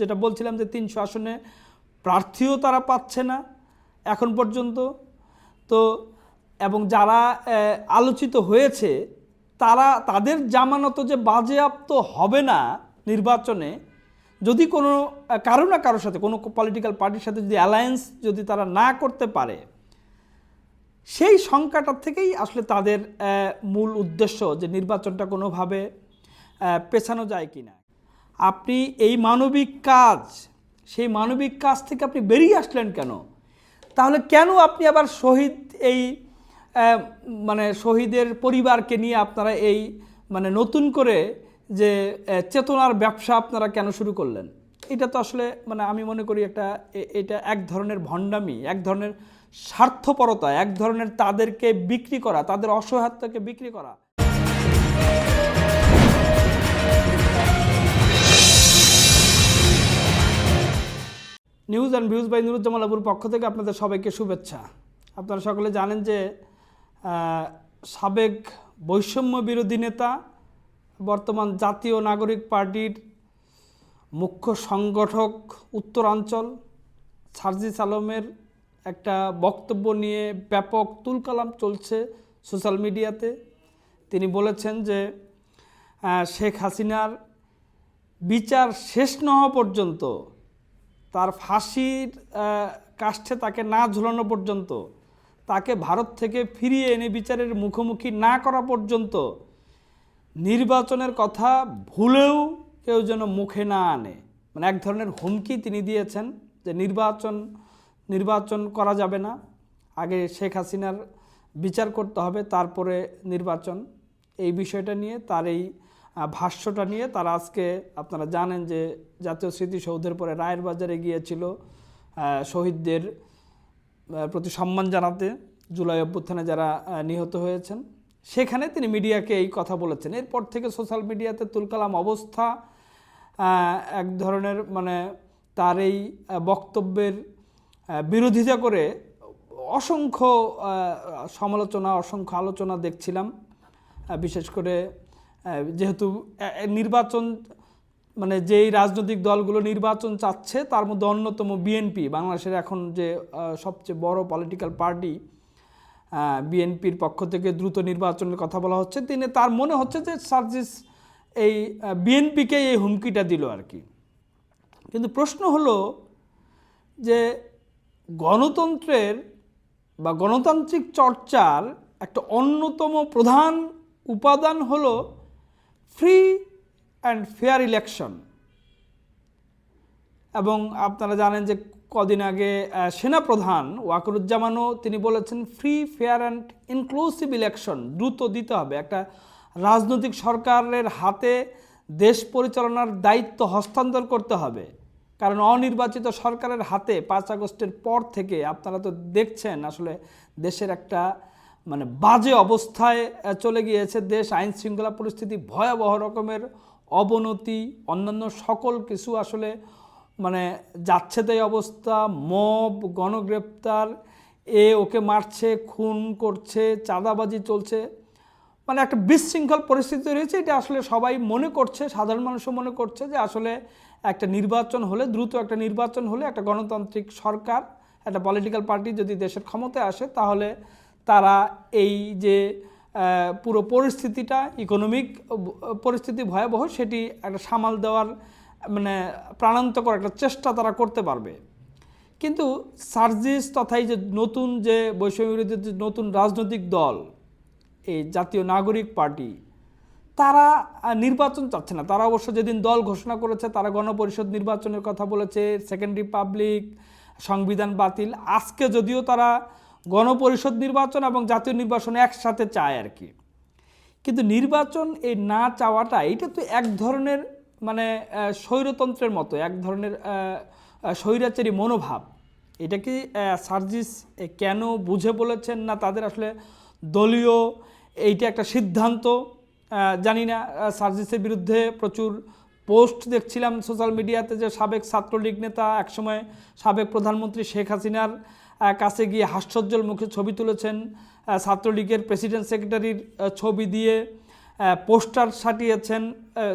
যেটা বলছিলাম যে তিনশো আসনে প্রার্থীও তারা পাচ্ছে না এখন পর্যন্ত। তো, এবং যারা আলোচিত হয়েছে, তারা, তাদের জামানত যে বাজেয়াপ্ত হবে না নির্বাচনে, যদি কোনো কারও না কারোর সাথে, কোনো পলিটিক্যাল পার্টির সাথে যদি অ্যালায়েন্স যদি তারা না করতে পারে, সেই সংখ্যাটার থেকেই আসলে তাদের মূল উদ্দেশ্য যে নির্বাচনটা কোনোভাবে পেছানো যায় কি না আপনি এই মানবিক কাজ, সেই মানবিক কাজ থেকে আপনি বেরিয়ে আসলেন কেন? তাহলে কেন আপনি আবার শহীদ এই মানে শহীদের পরিবারকে নিয়ে আপনারা এই মানে নতুন করে যে চেতনার ব্যবসা আপনারা কেন শুরু করলেন? এটা তো আসলে মানে আমি মনে করি একটা এটা এক ধরনের ভণ্ডামি, এক ধরনের স্বার্থপরতা, এক ধরনের তাদেরকে বিক্রি করা, তাদের অসহায়তাকে বিক্রি করা। News and views by Nuruzzaman আবুর পক্ষ থেকে আপনাদের সবাইকে শুভেচ্ছা। আপনারা সকলে জানেন যে সাবেক বৈষম্য বিরোধী নেতা, বর্তমান জাতীয় নাগরিক পার্টির মুখ্য সংগঠক উত্তরাঞ্চল, সার্জিস আলমের একটা বক্তব্য নিয়ে ব্যাপক তুলকালাম চলছে সোশ্যাল মিডিয়াতে। তিনি বলেছেন যে শেখ হাসিনার বিচার শেষ না হওয়া পর্যন্ত তার ফাঁসির কাষ্ঠে তাকে না ঝুলানো পর্যন্ত, তাকে ভারত থেকে ফিরিয়ে এনে বিচারের মুখোমুখি না করা পর্যন্ত, নির্বাচনের কথা ভুলেও কেউ যেন মুখে না আনে। মানে এক ধরনের হুমকি তিনি দিয়েছেন যে নির্বাচন নির্বাচন করা যাবে না। আগে শেখ হাসিনার বিচার করতে হবে, তারপরে নির্বাচন। এই বিষয়টা নিয়ে তার এই ভাষ্যটা নিয়ে তারা আজকে আপনারা জানেন যে জাতীয় স্মৃতিসৌধের পরে রায়ের বাজারে গিয়েছিল শহীদদের প্রতি সম্মান জানাতে জুলাই অভ্যুত্থানে যারা নিহত হয়েছেন। সেখানে তিনি মিডিয়াকে এই কথা বলেছেন। এরপর থেকে সোশ্যাল মিডিয়াতে তুলকালাম অবস্থা এক ধরনের মানে তার এই বক্তব্যের বিরোধিতা করে অসংখ্য সমালোচনা, অসংখ্য আলোচনা দেখছিলাম। বিশেষ করে যেহেতু নির্বাচন মানে যেই রাজনৈতিক দলগুলো নির্বাচন চাচ্ছে, তার মধ্যে অন্যতম বিএনপি বাংলাদেশের এখন যে সবচেয়ে বড় পলিটিক্যাল পার্টি বিএনপির পক্ষ থেকে দ্রুত নির্বাচনের কথা বলা হচ্ছে। তিনি, তার মনে হচ্ছে যে সার্জিস এই বিএনপিকে এই হুমকিটা দিল আর কি। কিন্তু প্রশ্ন হলো যে গণতন্ত্রের বা গণতান্ত্রিক চর্চার একটা অন্যতম প্রধান উপাদান হলো ফ্রি অ্যান্ড ফেয়ার ইলেকশন এবং আপনারা জানেন যে কদিন আগে সেনাপ্রধান ওয়াকরুজ্জামানও তিনি বলেছেন free fair and inclusive election দ্রুত দিতে হবে। একটা রাজনৈতিক সরকারের হাতে দেশ পরিচালনার দায়িত্ব হস্তান্তর করতে হবে। কারণ অনির্বাচিত সরকারের হাতে পাঁচ আগস্টের পর থেকে আপনারা তো দেখছেন আসলে দেশের একটা মানে বাজে অবস্থায় চলে গিয়েছে দেশ, আইন শৃঙ্খলা পরিস্থিতি, ভয়াবহ রকমের অবনতি, অন্যান্য সকল কিছু আসলে মানে যাচ্ছে তাই অবস্থা। মব, গণগ্রেপ্তার, এ ওকে মারছে, খুন করছে, চাঁদাবাজি চলছে। মানে একটা বিশৃঙ্খল পরিস্থিতি তৈরি হয়েছে। এটা আসলে সবাই মনে করছে, সাধারণ মানুষও মনে করছে যে আসলে একটা নির্বাচন হলে, দ্রুত একটা নির্বাচন হলে একটা গণতান্ত্রিক সরকার, একটা পলিটিক্যাল পার্টি যদি দেশের ক্ষমতায় আসে, তাহলে তারা এই যে পুরো পরিস্থিতিটা ইকোনমিক পরিস্থিতি ভয়াবহ, সেটি একটা সামাল দেওয়ার মানে প্রাণান্তকর একটা চেষ্টা তারা করতে পারবে। কিন্তু সার্জিস তথা এই যে নতুন যে বৈষম্য যে নতুন রাজনৈতিক দল, এই জাতীয় নাগরিক পার্টি, তারা নির্বাচন চাচ্ছে না। তারা অবশ্য যেদিন দল ঘোষণা করেছে, তারা গণপরিষদ নির্বাচনের কথা বলেছে সেকেন্ড রিপাবলিক সংবিধান বাতিল। আজকে যদিও তারা গণপরিষদ নির্বাচন এবং জাতীয় নির্বাচন একসাথে চায় আর কি। কিন্তু নির্বাচন এই না চাওয়াটা এটা তো এক ধরনের মানে স্বৈরতন্ত্রের মতো, এক ধরনের স্বৈরাচারী মনোভাব। এটা কি সার্জিস কেন বুঝে বলেছেন না তাদের আসলে দলীয় এইটা একটা সিদ্ধান্ত? জানি না সার্জিসের বিরুদ্ধে প্রচুর পোস্ট দেখছিলাম সোশ্যাল মিডিয়াতে যে সাবেক ছাত্রলীগ নেতা, একসময় সাবেক প্রধানমন্ত্রী শেখ হাসিনার কাছে গিয়ে হাস্যজ্জ্বল মুখে ছবি তুলেছেন ছাত্রলীগের প্রেসিডেন্ট সেক্রেটারির ছবি দিয়ে পোস্টার সাটিয়েছেন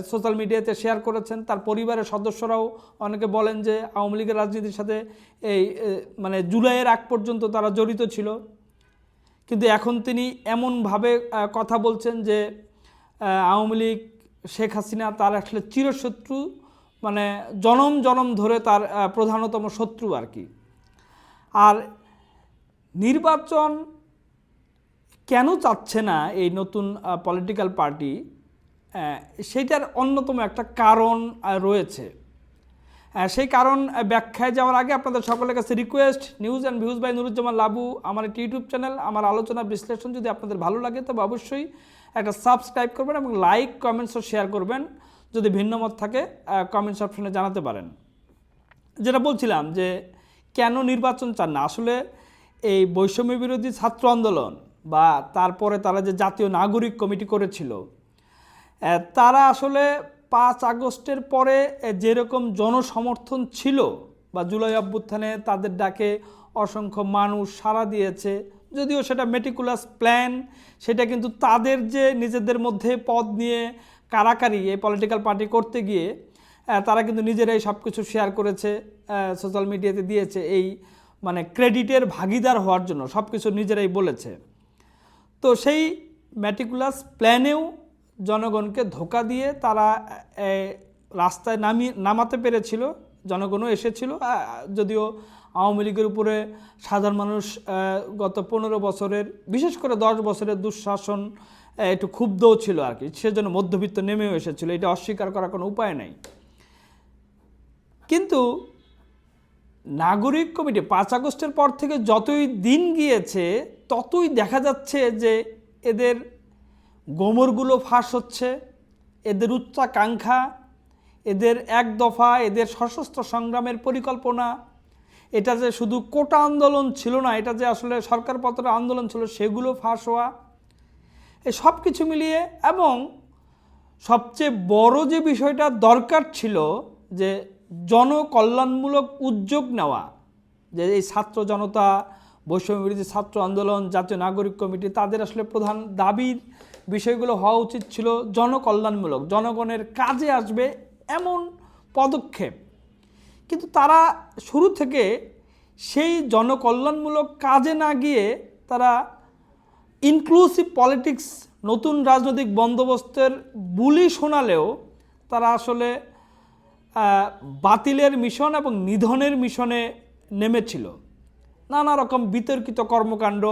সোশ্যাল মিডিয়াতে শেয়ার করেছেন। তার পরিবারের সদস্যরাও অনেকে বলেন যে আওয়ামী লীগের রাজনীতির সাথে এই মানে জুলাইয়ের আগ পর্যন্ত তারা জড়িত ছিল। কিন্তু এখন তিনি এমনভাবে কথা বলছেন যে আওয়ামী লীগ, শেখ হাসিনা তার আসলে চিরশত্রু মানে জনম জনম ধরে তার প্রধানতম শত্রু আর কি। আর নির্বাচন কেন চাচ্ছে না এই নতুন পলিটিক্যাল পার্টি সেইটার অন্যতম একটা কারণ রয়েছে। সেই কারণ ব্যাখ্যায় যাওয়ার আগে আপনাদের সকলের কাছে request news and views by Nuruzzaman Labu, আমার একটি ইউটিউব চ্যানেল আমার আলোচনা বিশ্লেষণ যদি আপনাদের ভালো লাগে, তবে অবশ্যই একটা সাবস্ক্রাইব করবেন এবং লাইক কমেন্টসও শেয়ার করবেন। যদি ভিন্ন মত থাকে কমেন্টস অপশনে জানাতে পারেন। যেটা বলছিলাম যে কেন নির্বাচন চান না? আসলে এই বৈষম্য বিরোধী ছাত্র আন্দোলন বা তারপরে তারা যে জাতীয় নাগরিক কমিটি করেছিল তারা আসলে পাঁচ আগস্টের পরে যেরকম জনসমর্থন ছিল বা জুলাই অভ্যুত্থানে তাদের ডাকে অসংখ্য মানুষ সাড়া দিয়েছে, যদিও সেটা মেটিকুলাস প্ল্যান সেটা কিন্তু তাদের যে নিজেদের মধ্যে পদ নিয়ে কারাকারি এই পলিটিক্যাল পার্টি করতে গিয়ে তারা কিন্তু নিজেরাই সব কিছু শেয়ার করেছে সোশ্যাল মিডিয়াতে দিয়েছে এই মানে ক্রেডিটের ভাগিদার হওয়ার জন্য সব কিছু নিজেরাই বলেছে। তো সেই ম্যাটিকুলাস প্ল্যানেও জনগণকে ধোকা দিয়ে তারা রাস্তায় নামিয়ে নামাতে পেরেছিল, জনগণও এসেছিল। যদিও আওয়ামী লীগের উপরে সাধারণ মানুষ গত পনেরো বছরের, বিশেষ করে দশ বছরের দুঃশাসন একটু ক্ষুব্ধও ছিল আর কি, সেজন্য মধ্যবিত্ত নেমেও এসেছিল, এটা অস্বীকার করার কোনো উপায় নেই। কিন্তু নাগরিক কমিটি পাঁচ আগস্টের পর থেকে যতই দিন গিয়েছে, ততই দেখা যাচ্ছে যে এদের গোমরগুলো ফাঁস হচ্ছে, এদের উচ্চাকাঙ্ক্ষা, এদের এক দফা, এদের সশস্ত্র সংগ্রামের পরিকল্পনা। এটা যে শুধু কোটা আন্দোলন ছিল না, এটা যে আসলে সরকার পত্র আন্দোলন ছিল, সেগুলো ফাঁস হওয়া। এই সব কিছু মিলিয়ে এবং সবচেয়ে বড় যে বিষয়টা দরকার ছিল যে জনকল্যাণমূলক উদ্যোগ নেওয়া, যে এই ছাত্র জনতা, বৈষম্য বিরোধী ছাত্র আন্দোলন, জাতীয় নাগরিক কমিটি, তাদের আসলে প্রধান দাবির বিষয়গুলো হওয়া উচিত ছিল জনকল্যাণমূলক, জনগণের কাজে আসবে এমন পদক্ষেপ। কিন্তু তারা শুরু থেকে সেই জনকল্যাণমূলক কাজে না গিয়ে তারা ইনক্লুসিভ পলিটিক্স নতুন রাজনৈতিক বন্দোবস্তের বুলি শোনালেও তারা আসলে বাতিলের মিশন এবং নিধনের মিশনে নেমেছিল। নানা রকম বিতর্কিত কর্মকাণ্ড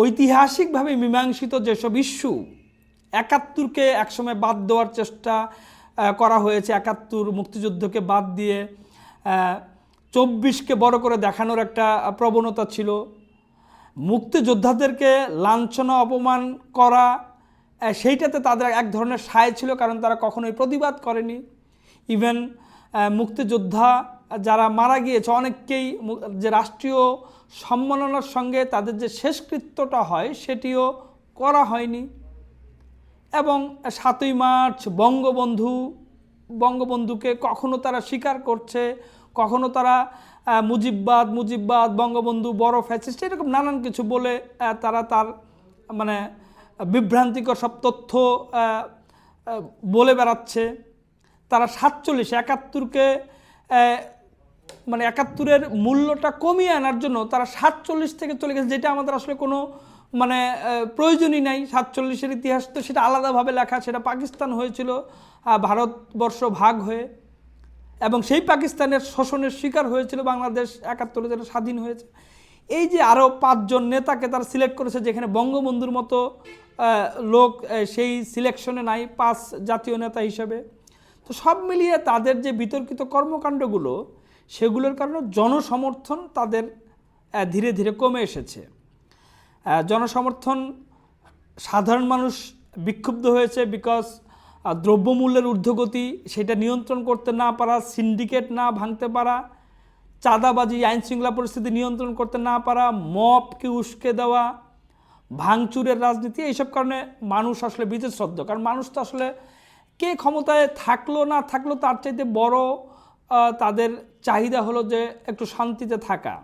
ঐতিহাসিকভাবে মীমাংসিত যেসব ইস্যু, একাত্তরকে একসময় বাদ দেওয়ার চেষ্টা করা হয়েছে। একাত্তর মুক্তিযুদ্ধকে বাদ দিয়ে চব্বিশকে বড় করে দেখানোর একটা প্রবণতা ছিল। মুক্তিযোদ্ধাদেরকে লাঞ্ছনা, অপমান করা সেইটাতে তাদের এক ধরনের সায় ছিল, কারণ তারা কখনোই প্রতিবাদ করেনি। ইভেন মুক্তিযোদ্ধা যারা মারা গিয়েছে, অনেককেই যে রাষ্ট্রীয় সম্মাননার সঙ্গে তাদের যে শেষকৃত্যটা হয়, সেটিও করা হয়নি। এবং সাতই মার্চ বঙ্গবন্ধু, বঙ্গবন্ধুকে কখনো তারা স্বীকার করছে, কখনো তারা মুজিববাদ মুজিববাদ, বঙ্গবন্ধু, বড় ফ্যাসিস্ট, এরকম নানান কিছু বলে তারা তার মানে বিভ্রান্তিকর সব তথ্য বলে বেড়াচ্ছে। তারা সাতচল্লিশ, একাত্তরকে মানে একাত্তরের মূল্যটা কমিয়ে আনার জন্য তারা সাতচল্লিশ থেকে চলে গেছে, যেটা আমাদের আসলে কোনো মানে প্রয়োজনই নাই। সাতচল্লিশের ইতিহাস তো সেটা আলাদাভাবে লেখা, সেটা পাকিস্তান হয়েছিল ভারতবর্ষ ভাগ হয়ে। এবং সেই পাকিস্তানের শোষণের শিকার হয়েছিল বাংলাদেশ একাত্তরে, যেটা স্বাধীন হয়েছে। এই যে আরও পাঁচজন নেতাকে তারা সিলেক্ট করেছে, যেখানে বঙ্গবন্ধুর মতো লোক সেই সিলেকশনে নাই, পাঁচ জাতীয় নেতা হিসেবে। তো সব মিলিয়ে তাদের যে বিতর্কিত কর্মকাণ্ডগুলো, সেগুলোর কারণে জনসমর্থন তাদের ধীরে ধীরে কমে এসেছে। জনসমর্থন সাধারণ মানুষ বিক্ষুব্ধ হয়েছে বিকজ দ্রব্যমূল্যের ঊর্ধ্বগতি, সেটা নিয়ন্ত্রণ করতে না পারা সিন্ডিকেট না ভাঙতে পারা, চাঁদাবাজি, আইন শৃঙ্খলা পরিস্থিতি নিয়ন্ত্রণ করতে না পারা মপকে উস্কে দেওয়া, ভাঙচুরের রাজনীতি, এইসব কারণে মানুষ আসলে বিচেশ্রদ্ধ কারণ মানুষ তো আসলে কে ক্ষমতায় থাকল না থাকল তার চাইতে বড় তাদের চাহিদা হলো যে একটু শান্তিতে থাকা।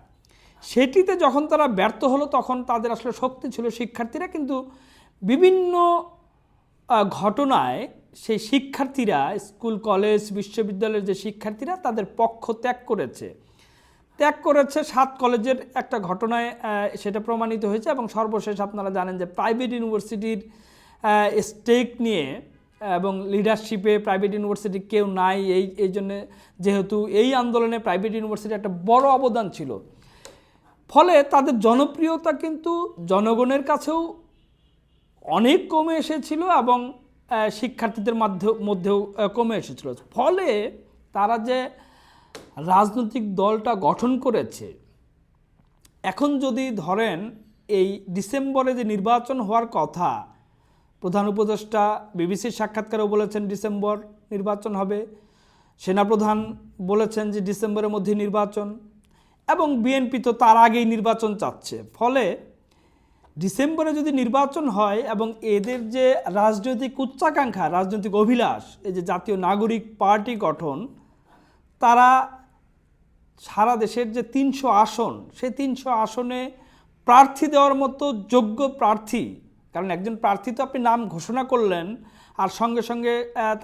সেটিতে যখন তারা ব্যর্থ হলো তখন তাদের আসলে শক্তি ছিল শিক্ষার্থীরা, কিন্তু বিভিন্ন ঘটনায় সেই শিক্ষার্থীরা, স্কুল, কলেজ, বিশ্ববিদ্যালয়ের যে শিক্ষার্থীরা তাদের পক্ষ ত্যাগ করেছে। ত্যাগ করেছে সাত কলেজের একটা ঘটনায় সেটা প্রমাণিত হয়েছে এবং সর্বশেষ আপনারা জানেন যে প্রাইভেট ইউনিভার্সিটির স্টেক নিয়ে এবং লিডারশিপে প্রাইভেট ইউনিভার্সিটি কেউ নাই, এই এই জন্যে যেহেতু এই আন্দোলনে প্রাইভেট ইউনিভার্সিটি একটা বড় অবদান ছিল। ফলে তাদের জনপ্রিয়তা কিন্তু জনগণের কাছেও অনেক কমে এসেছিল এবং শিক্ষার্থীদের মাধ্য, মধ্যেও কমে এসেছিল। ফলে তারা যে রাজনৈতিক দলটা গঠন করেছে, এখন যদি ধরেন এই ডিসেম্বরে যে নির্বাচন হওয়ার কথা প্রধান উপদেষ্টা বিবিসির সাক্ষাৎকারেও বলেছেন ডিসেম্বর নির্বাচন হবে। সেনাপ্রধান বলেছেন যে ডিসেম্বরের মধ্যে নির্বাচন এবং বিএনপি তো তার আগেই নির্বাচন চাচ্ছে। ফলে ডিসেম্বরে যদি নির্বাচন হয় এবং এদের যে রাজনৈতিক উচ্চাকাঙ্ক্ষা, রাজনৈতিক অভিলাষ, এই যে জাতীয় নাগরিক পার্টি গঠন, তারা সারা দেশের যে তিনশো আসন, সেই তিনশো আসনে প্রার্থী দেওয়ার মতো যোগ্য প্রার্থী কারণ একজন প্রার্থী তো আপনি নাম ঘোষণা করলেন, আর সঙ্গে সঙ্গে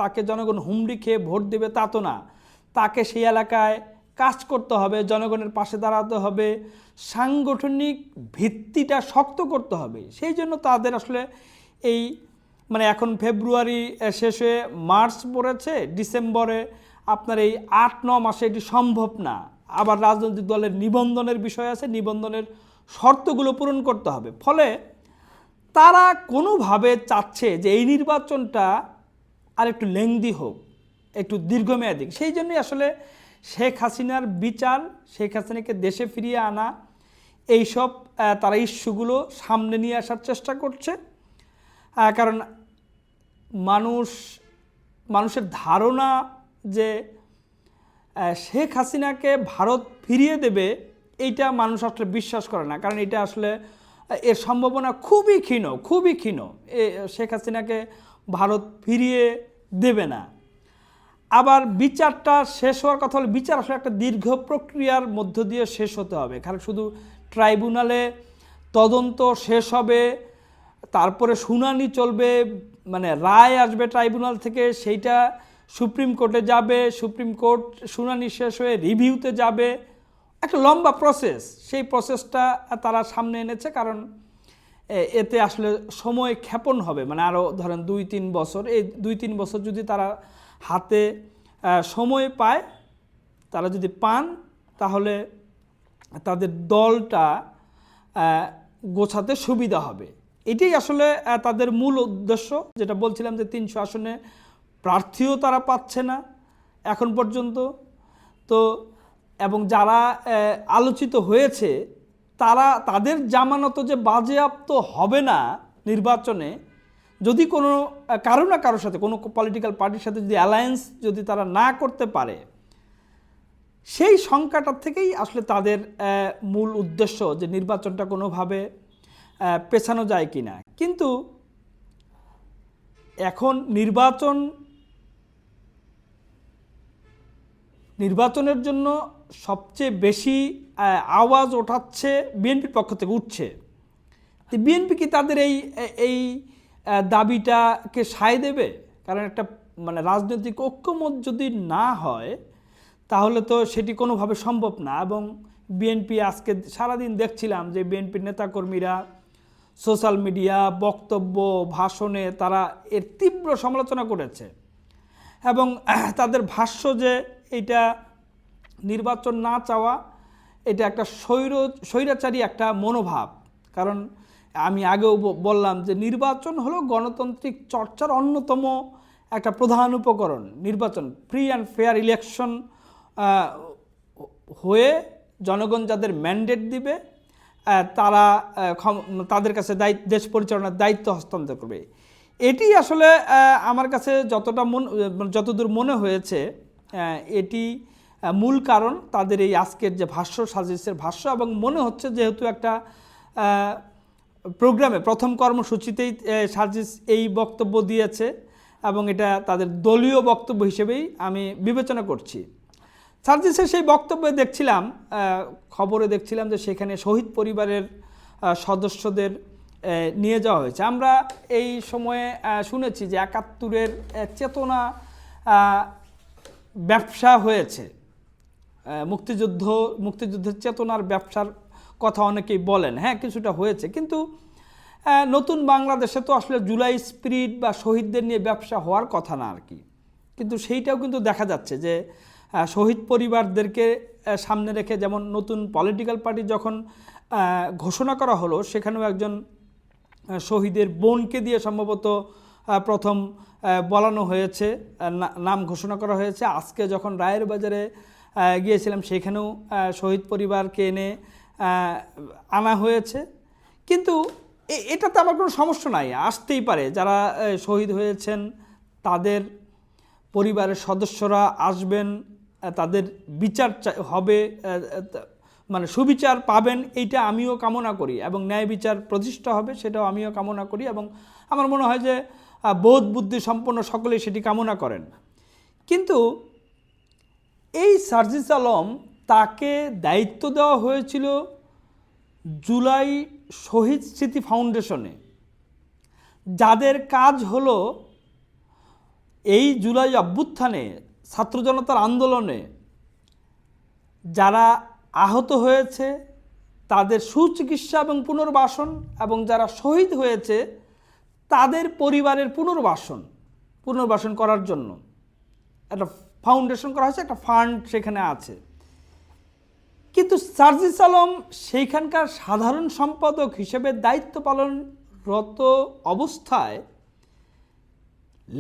তাকে জনগণ হুমড়ি খেয়ে ভোট দেবে তা তো না। তাকে সেই এলাকায় কাজ করতে হবে, জনগণের পাশে দাঁড়াতে হবে, সাংগঠনিক ভিত্তিটা শক্ত করতে হবে। সেই জন্য তাদের আসলে এই মানে এখন ফেব্রুয়ারি শেষ হয়ে মার্চ পড়েছে, ডিসেম্বরে আপনার এই আট, ন মাসে এটি সম্ভব না। আবার রাজনৈতিক দলের নিবন্ধনের বিষয় আছে, নিবন্ধনের শর্তগুলো পূরণ করতে হবে। ফলে তারা কোনোভাবে চাচ্ছে যে এই নির্বাচনটা আর একটু লেংদি হোক, একটু দীর্ঘমেয়াদী সেই জন্যই আসলে শেখ হাসিনার বিচার, শেখ হাসিনাকে দেশে ফিরিয়ে আনা, এইসব তারা ইস্যুগুলো সামনে নিয়ে আসার চেষ্টা করছে। কারণ মানুষ, মানুষের ধারণা যে শেখ হাসিনাকে ভারত ফিরিয়ে দেবে, এইটা মানুষ আসলে বিশ্বাস করে না। কারণ এটা আসলে এর সম্ভাবনা খুবই ক্ষীণ খুবই ক্ষীণ। এ, শেখ হাসিনাকে ভারত ফিরিয়ে দেবে না। আবার বিচারটা শেষ হওয়ার কথা হলে বিচার আসলে একটা দীর্ঘ প্রক্রিয়ার মধ্য দিয়ে শেষ হতে হবে। কারণ শুধু ট্রাইব্যুনালে তদন্ত শেষ হবে, তারপরে শুনানি চলবে মানে রায় আসবে ট্রাইব্যুনাল থেকে, সেইটা সুপ্রিম কোর্টে যাবে, সুপ্রিম কোর্ট শুনানি শেষ হয়ে রিভিউতে যাবে একটা লম্বা প্রসেস সেই প্রসেসটা তারা সামনে এনেছে কারণ এতে আসলে সময় ক্ষেপণ হবে। মানে আরও ধরেন দুই তিন বছর। এই দুই তিন বছর যদি তারা হাতে সময় পায়, তারা যদি পান, তাহলে তাদের দলটা গোছাতে সুবিধা হবে। এটাই আসলে তাদের মূল উদ্দেশ্য। যেটা বলছিলাম যে তিনশো আসনে প্রার্থীও তারা পাচ্ছে না এখন পর্যন্ত। তো এবং যারা আলোচিত হয়েছে, তারা তাদের জামানত যে বাজেয়াপ্ত হবে না নির্বাচনে, যদি কোনো কারও না কারোর সাথে, কোনো পলিটিক্যাল পার্টির সাথে যদি অ্যালায়েন্স যদি তারা না করতে পারে, সেই সংখ্যাটার থেকেই আসলে তাদের মূল উদ্দেশ্য যে নির্বাচনটা কোনোভাবে পেছানো যায় কি না কিন্তু এখন নির্বাচন নির্বাচনের জন্য সবচেয়ে বেশি আওয়াজ ওঠাচ্ছে বিএনপির পক্ষ থেকে, উঠছে। তো বিএনপি কি তাদের এই এই দাবিটাকে সায় দেবে? কারণ একটা মানে রাজনৈতিক ঐক্যমত যদি না হয়, তাহলে তো সেটি কোনোভাবে সম্ভব না। এবং বিএনপি আজকে সারাদিন দেখছিলাম যে বিএনপির নেতাকর্মীরা সোশ্যাল মিডিয়া, বক্তব্য, ভাষণে তারা এর তীব্র সমালোচনা করেছে। এবং তাদের ভাষ্য যে এটা নির্বাচন না চাওয়া, এটা একটা স্বৈর, স্বৈরাচারী একটা মনোভাব। কারণ আমি আগেও বললাম যে নির্বাচন হলো গণতান্ত্রিক চর্চার অন্যতম একটা প্রধান উপকরণ। নির্বাচন ফ্রি অ্যান্ড ফেয়ার ইলেকশন হয়ে জনগণ যাদের ম্যান্ডেট দিবে তারা তাদের কাছে দায়িত্ব দেশ পরিচালনার দায়িত্ব হস্তান্তর করবে। এটি আসলে আমার কাছে যতটা মন, যতদূর মনে হয়েছে এটি মূল কারণ তাদের এই আজকের যে ভাষ্য, সাজিসের ভাষ্য এবং মনে হচ্ছে যেহেতু একটা প্রোগ্রামে প্রথম কর্মসূচিতেই সার্জিস এই বক্তব্য দিয়েছে এবং এটা তাদের দলীয় বক্তব্য হিসেবেই আমি বিবেচনা করছি। সার্জিসের সেই বক্তব্যে দেখছিলাম খবরে দেখছিলাম যে সেখানে শহীদ পরিবারের সদস্যদের নিয়ে যাওয়া হয়েছে। আমরা এই সময়ে শুনেছি যে একাত্তরের চেতনা ব্যবসা হয়েছে। মুক্তিযুদ্ধ, মুক্তিযুদ্ধের চেতনার ব্যবসার কথা অনেকেই বলেন। হ্যাঁ কিছুটা হয়েছে। কিন্তু নতুন বাংলাদেশে তো আসলে জুলাই স্পিরিট বা শহীদদের নিয়ে ব্যবসা হওয়ার কথা না আর কি। কিন্তু সেইটাও কিন্তু দেখা যাচ্ছে যে শহীদ পরিবারদেরকে সামনে রেখে যেমন নতুন পলিটিক্যাল পার্টি যখন ঘোষণা করা হলো, সেখানেও একজন শহীদের বোনকে দিয়ে সম্ভবত প্রথম বলানো হয়েছে নাম ঘোষণা করা হয়েছে। আজকে যখন রায়ের বাজারে গিয়েছিলাম, সেখানেও শহীদ পরিবারকে এনে আনা হয়েছে। কিন্তু এ- এটাতে আমার কোনো সমস্যা নাই, আসতেই পারে। যারা শহীদ হয়েছেন, তাদের পরিবারের সদস্যরা আসবেন তাদের বিচার হবে মানে সুবিচার পাবেন, এইটা আমিও কামনা করি। এবং ন্যায় বিচার প্রতিষ্ঠা হবে, সেটাও আমিও কামনা করি। এবং আমার মনে হয় যে বোধ বুদ্ধি সম্পন্ন সকলেই সেটি কামনা করেন। কিন্তু এই সার্জিস আলম তাকে দায়িত্ব দেওয়া হয়েছিল জুলাই শহীদ স্মৃতি ফাউন্ডেশনে। যাদের কাজ হলো এই জুলাই অভ্যুত্থানে, ছাত্র জনতার আন্দোলনে যারা আহত হয়েছে, তাদের সুচিকিৎসা এবং পুনর্বাসন এবং যারা শহীদ হয়েছে তাদের পরিবারের পুনর্বাসন পুনর্বাসন করার জন্য। একটা ফাউন্ডেশন করা হয়েছে, একটা ফান্ড সেখানে আছে। কিন্তু সার্জিস আলম সেইখানকার সাধারণ সম্পাদক হিসেবে দায়িত্ব পালনরত অবস্থায়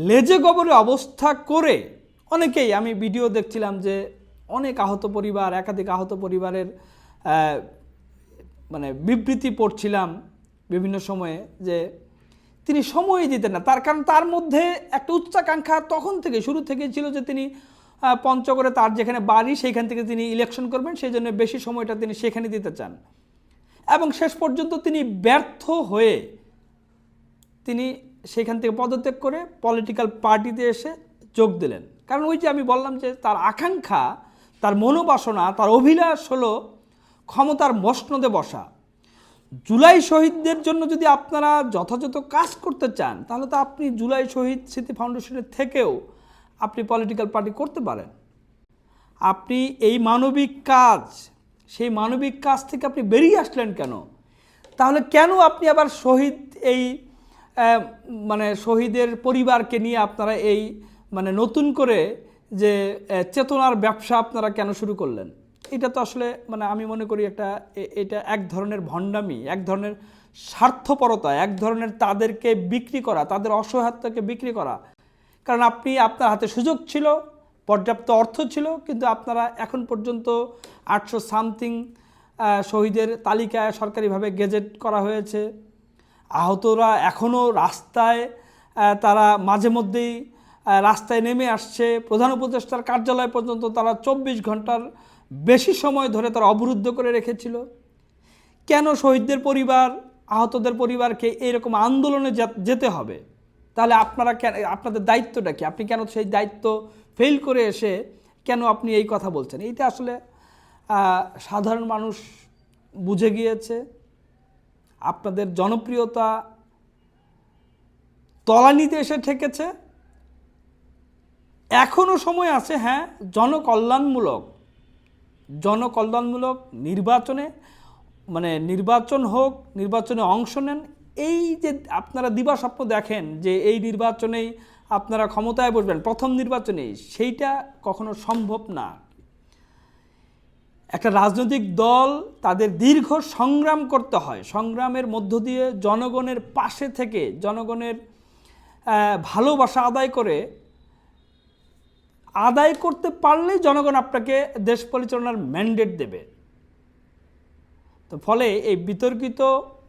লেজে গবরে অবস্থা করে অনেকেই, আমি ভিডিও দেখছিলাম যে অনেক আহত পরিবার, একাধিক আহত পরিবারের মানে বিবৃতি পড়ছিলাম বিভিন্ন সময়ে যে তিনি সময় দিতেন না। তার কারণ তার মধ্যে একটা উচ্চাকাঙ্ক্ষা তখন থেকে শুরু থেকেই ছিল যে তিনি পঞ্চগড়ে তার যেখানে বাড়ি সেইখান থেকে তিনি ইলেকশন করবেন, সেই জন্য বেশি সময়টা তিনি সেখানে দিতে চান। এবং শেষ পর্যন্ত তিনি ব্যর্থ হয়ে তিনি সেখান থেকে পদত্যাগ করে পলিটিক্যাল পার্টিতে এসে যোগ দিলেন। কারণ ওই যে আমি বললাম যে তার আকাঙ্ক্ষা, তার মনোবাসনা, তার অভিলাষ হলো ক্ষমতার মসনদে বসা। জুলাই শহীদদের জন্য যদি আপনারা যথাযথ কাজ করতে চান, তাহলে তো আপনি জুলাই শহীদ স্মৃতি ফাউন্ডেশনের থেকেও আপনি পলিটিক্যাল পার্টি করতে পারেন। আপনি এই মানবিক কাজ, সেই মানবিক কাজ থেকে আপনি বেরিয়ে আসলেন কেন? তাহলে কেন আপনি আবার শহীদ এই মানে শহীদের পরিবারকে নিয়ে আপনারা এই মানে নতুন করে যে চেতনার ব্যবসা আপনারা কেন শুরু করলেন? এটা তো আসলে মানে আমি মনে করি একটা এটা এক ধরনের ভণ্ডামি, এক ধরনের স্বার্থপরতা, এক ধরনের তাদেরকে বিক্রি করা, তাদের অসহায়ত্বকে বিক্রি করা। কারণ আপনি, আপনার হাতে সুযোগ ছিল, পর্যাপ্ত অর্থ ছিল, কিন্তু আপনারা এখন পর্যন্ত আটশো সামথিং শহীদের তালিকায় সরকারিভাবে গেজেট করা হয়েছে। আহতরা এখনও রাস্তায় তারা মাঝে মধ্যেই রাস্তায় নেমে আসছে। প্রধান উপদেষ্টার কার্যালয় পর্যন্ত তারা চব্বিশ ঘণ্টার বেশি সময় ধরে তারা অবরুদ্ধ করে রেখেছিল। কেন শহীদদের পরিবার, আহতদের পরিবারকে এরকম আন্দোলনে যেতে হবে? তাহলে আপনারা কেন, আপনাদের দায়িত্বটা কি? আপনি কেন সেই দায়িত্ব ফেল করে এসে কেন আপনি এই কথা বলছেন? এইটা আসলে সাধারণ মানুষ বুঝে গিয়েছে। আপনাদের জনপ্রিয়তা তলানিতে এসে ঠেকেছে। এখনও সময় আছে হ্যাঁ জনকল্যাণমূলক জনকল্যাণমূলক নির্বাচনে মানে নির্বাচন হোক, নির্বাচনে অংশ নেন, এই যে আপনারা দিবা স্বপ্ন দেখেন যে এই নির্বাচনেই আপনারা ক্ষমতায় বসবেন, প্রথম নির্বাচনেই সেইটা কখনো সম্ভব না। একটা রাজনৈতিক দল তাদের দীর্ঘ সংগ্রাম করতে হয়, সংগ্রামের মধ্য দিয়ে জনগণের পাশে থেকে, জনগণের ভালোবাসা আদায় করে আদায় করতে পারলেই জনগণ আপনাকে দেশ পরিচালনার ম্যান্ডেট দেবে। তো ফলে এই বিতর্কিত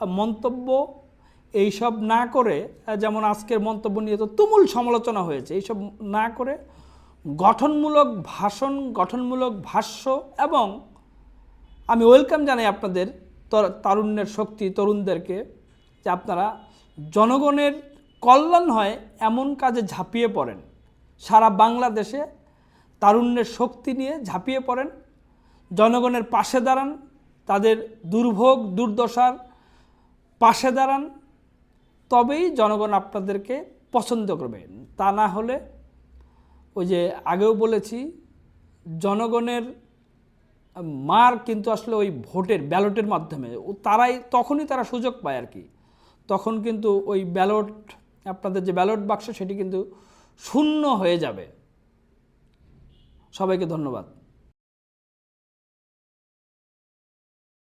মন্তব্য, এইসব না করে, যেমন আজকের মন্তব্য নিয়ে তো তুমুল সমালোচনা হয়েছে, এইসব না করে গঠনমূলক ভাষণ, গঠনমূলক ভাষ্য এবং আমি ওয়েলকাম জানাই আপনাদের তর- তারুণ্যের শক্তি তরুণদেরকে যে আপনারা জনগণের কল্যাণ হয় এমন কাজে ঝাঁপিয়ে পড়েন। সারা বাংলাদেশে তারুণ্যের শক্তি নিয়ে ঝাঁপিয়ে পড়েন। জনগণের পাশে দাঁড়ান, তাদের দুর্ভোগ, দুর্দশার পাশে দাঁড়ান। তবেই জনগণ আপনাদেরকে পছন্দ করবে। তা না হলে ওই যে আগেও বলেছি, জনগণের মার কিন্তু আসলে ওই ভোটের, ব্যালটের মাধ্যমে। তারাই, তখনই তারা সুযোগ পায় আর কি। তখন কিন্তু ওই ব্যালট, আপনাদের যে ব্যালট বাক্স, সেটি কিন্তু শূন্য হয়ে যাবে। সবাইকে ধন্যবাদ।